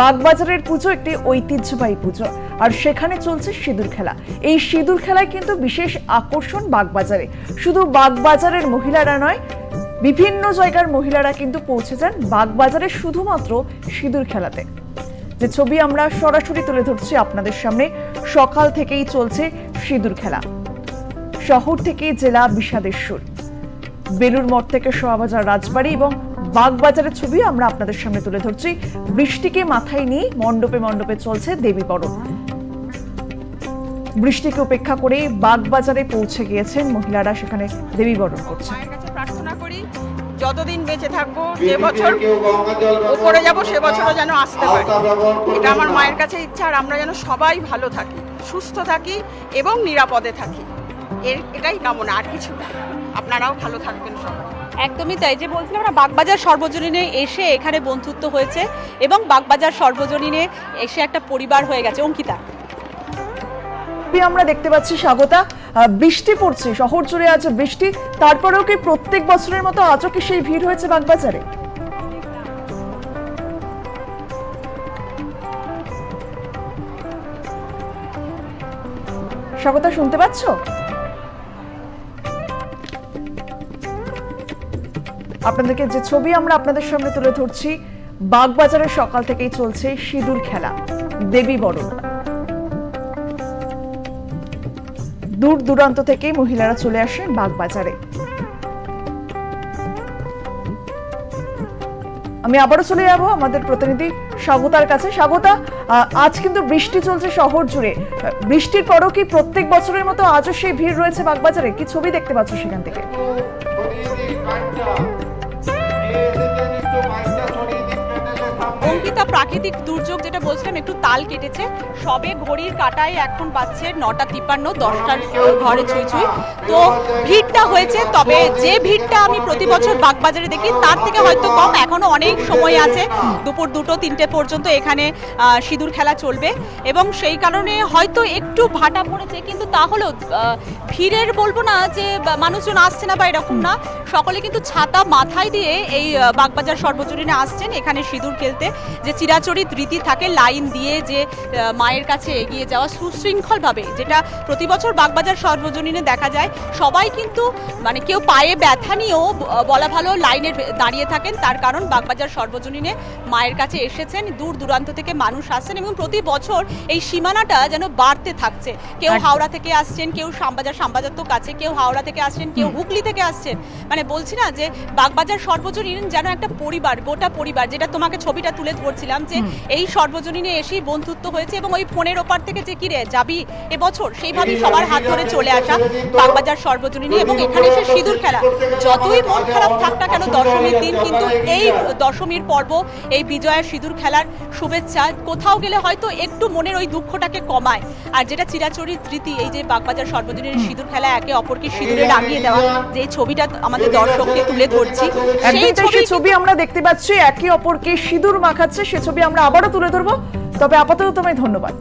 বাগবাজারের পুজো একটি ঐতিহ্যবাহী পুজো, আর সেখানে চলছে সিঁদুর খেলা। এই সিঁদুর খেলায় কিন্তু বিশেষ আকর্ষণ বাগবাজারে। শুধু বাগবাজারের মহিলারা নয়, বিভিন্ন জায়গার মহিলারা কিন্তু পৌঁছে যান বাগবাজারে শুধুমাত্র সিঁদুর খেলাতে। যে ছবি আমরা সরাসরি তুলে ধরছি আপনাদের সামনে, সকাল থেকেই চলছে সিঁদুর খেলা। শহর থেকে জেলা বিষাদেশ্বর বেলুর মঠ থেকে সোয়াবাজার রাজবাড়ি এবং বাগবাজারের ছবি আমরা আপনাদের সামনে তুলে ধরছি। বৃষ্টিকে মাথায় নিয়ে মণ্ডপে মণ্ডপে চলছে দেবী বরণ বৃষ্টিকে উপেক্ষা করে বাগবাজারে পৌঁছে গিয়েছেন মহিলারা সেখানে দেবী বরণ করছে। প্রার্থনা করি যতদিন বেঁচে থাকব যে বছর উপরে যাব সে বছরও যেন আসতে পারি। এটা আমার মায়ের কাছে ইচ্ছা আর আমরা যেন সবাই ভালো থাকি সুস্থ থাকি এবং নিরাপদে থাকি। এর এটাই কামনা আর কিছু না। আপনারাও ভালো থাকবেন সবাই। একদমই তাই। যে বলছিলাম আমরা বাগবাজার সর্বজনীনে এসে এখানে বন্ধুত্ব হয়েছে এবং বাগবাজার সর্বজনীনে এসে একটা পরিবার হয়ে গেছে। অঙ্কিতা। আমরা দেখতে পাচ্ছি স্বাগতা। বৃষ্টি পড়ছে, শহর জুড়ে আজ বৃষ্টি। তারপরেও কি প্রত্যেক বছরের মতো আজও কি সেই ভিড় হয়েছে বাগবাজারে? স্বাগতা, শুনতে পাচ্ছ? আপনাদেরকে যে ছবি আমরা আপনাদের সামনে তুলে ধরছি বাগবাজারের সকাল থেকেই চলছে সিঁদুর খেলা, দেবী বরণ। দূর দূরান্ত থেকে মহিলারা চলে আসেন বাগবাজারে। আমি আবারও চলে যাব আমাদের প্রতিনিধি স্বাগতার কাছে। স্বাগতা আজ কিন্তু বৃষ্টি চলছে শহর জুড়ে। বৃষ্টির পরও কি প্রত্যেক বছরের মতো আজও সেই ভিড় রয়েছে বাগবাজারে? কি ছবি দেখতে পাচ্ছ সেখান থেকে? অঙ্কিতা প্রাকৃতিক দুর্যোগ যেটা বলছিলাম, একটু তাল কেটেছে। সবে ঘড়ির কাটায় এখন বাজছে নটা তিপ্পান্ন, দশটার ঘরে ছুঁই ছুঁই। তো ভিড়টা হয়েছে, তবে যে ভিড়টা আমি প্রতি বছর বাগবাজারে দেখি, তার থেকে হয়তো কম। এখনও অনেক সময় আছে, দুপুর দুটো, তিনটে পর্যন্ত এখানে সিঁদুর খেলা চলবে। এবং সেই কারণে হয়তো একটু ভাটা পড়েছে, কিন্তু তাহলেও ভিড়ের বলব না যে মানুষজন আসছে না বা এরকম না। সকলে কিন্তু ছাতা মাথায় দিয়ে এই বাগবাজার সর্বজনীনে আসছেন, এখানে সিঁদুর খেলতে। যে চিরাচরিত রীতি থাকে লাইন দিয়ে যে মায়ের কাছে এগিয়ে যাওয়া সুশৃঙ্খলভাবে যেটা প্রতি বছর বাগবাজার সর্বজনীনে দেখা যায়। সবাই কিন্তু মানে কেউ পায়ে ব্যথা নিয়েও বলা ভালো লাইনে দাঁড়িয়ে থাকেন। তার কারণ বাগবাজার সর্বজনীনে মায়ের কাছে এসেছেন দূর দূরান্ত থেকে মানুষ আসছেন এবং প্রতি বছর এই সীমানাটা যেন বাড়তে থাকছে। কেউ হাওড়া থেকে আসছেন কেউ শ্যামবাজার শ্যামবাজার তো কাছে কেউ হাওড়া থেকে আসছেন কেউ হুগলি থেকে আসছেন। মানে বলছি না যে বাগবাজার সর্বজনীন যেন একটা পরিবার গোটা পরিবার যেটা তোমাকে ছবিটা তুলে ধরছিলাম যে এই সর্বজনীনে এসেই বন্ধুত্ব হয়েছে এবং ওই ফোনের ওপার থেকে যে কিরে যাবি এবছর সেইভাবেই সবার হাত ধরে চলে আসা বাগবাজার সর্বজনীনে এবং এখানে এসে সিঁদুর খেলা। যতই মন খারাপ থাক না কেন দশমীর দিন কিন্তু এই দশমীর পর্ব এই বিজয়ার সিঁদুর খেলার শুভেচ্ছা কোথাও গেলে হয়তো একটু মনের ওই দুঃখটাকে কমায়। আর যেটা চিরাচরিত রীতি এই যে বাগবাজার সর্বজনীন সিঁদুর খেলা একে অপরকে সিঁদুরে রাঙিয়ে দেওয়া যে ছবিটা আমাদের দর্শককে তুলে ধরছি ছবি ছবি আমরা দেখতে পাচ্ছি একে অপরকে সিঁদুর মাখাচ্ছে সে ছবি আমরা আবারও তুলে ধরবো। তবে আপাতত তোমায় ধন্যবাদ।